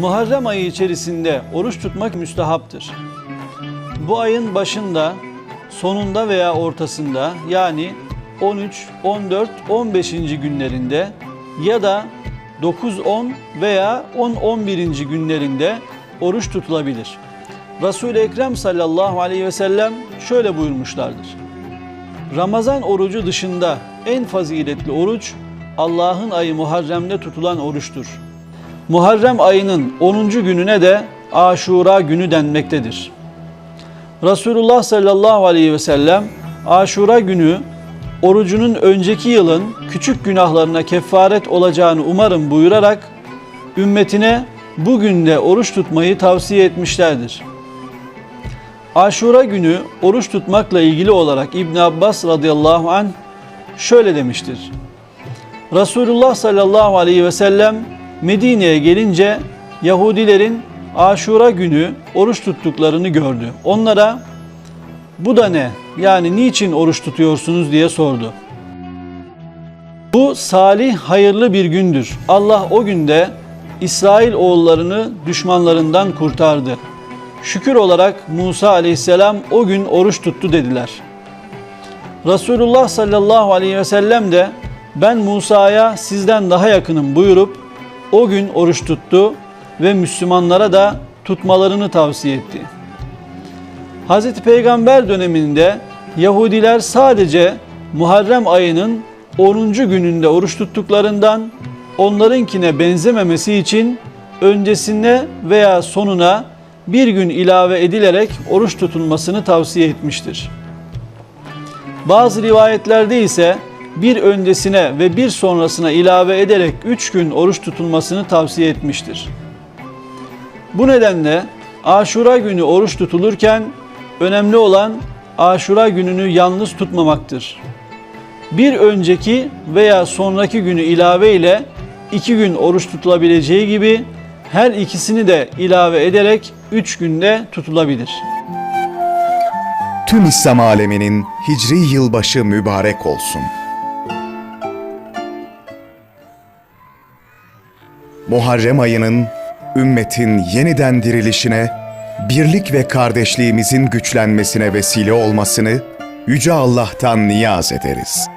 Muharrem ayı içerisinde oruç tutmak müstehaptır. Bu ayın başında, sonunda veya ortasında yani 13, 14, 15. günlerinde ya da 9, 10 veya 10, 11. günlerinde oruç tutulabilir. Resul-i Ekrem sallallahu aleyhi ve sellem şöyle buyurmuşlardır. Ramazan orucu dışında en faziletli oruç Allah'ın ayı Muharrem'de tutulan oruçtur. Muharrem ayının 10. gününe de Aşura günü denmektedir. Resulullah sallallahu aleyhi ve sellem Aşura günü orucunun önceki yılın küçük günahlarına kefaret olacağını umarım buyurarak ümmetine bugün de oruç tutmayı tavsiye etmişlerdir. Aşura günü oruç tutmakla ilgili olarak İbn Abbas radıyallahu an şöyle demiştir. Resulullah sallallahu aleyhi ve sellem Medine'ye gelince Yahudilerin Aşura günü oruç tuttuklarını gördü. Onlara bu da ne? Yani niçin oruç tutuyorsunuz diye sordu. Bu salih hayırlı bir gündür. Allah o günde İsrail oğullarını düşmanlarından kurtardı. Şükür olarak Musa aleyhisselam o gün oruç tuttu dediler. Resulullah sallallahu aleyhi ve sellem de ben Musa'ya sizden daha yakınım buyurup o gün oruç tuttu ve Müslümanlara da tutmalarını tavsiye etti. Hz. Peygamber döneminde Yahudiler sadece Muharrem ayının 10. gününde oruç tuttuklarından onlarınkine benzememesi için öncesine veya sonuna bir gün ilave edilerek oruç tutulmasını tavsiye etmiştir. Bazı rivayetlerde ise bir öncesine ve bir sonrasına ilave ederek üç gün oruç tutulmasını tavsiye etmiştir. Bu nedenle Aşura günü oruç tutulurken önemli olan Aşura gününü yalnız tutmamaktır. Bir önceki veya sonraki günü ilave ile iki gün oruç tutulabileceği gibi her ikisini de ilave ederek üç günde tutulabilir. Tüm İslam aleminin hicri yılbaşı mübarek olsun. Muharrem ayının ümmetin yeniden dirilişine, birlik ve kardeşliğimizin güçlenmesine vesile olmasını Yüce Allah'tan niyaz ederiz.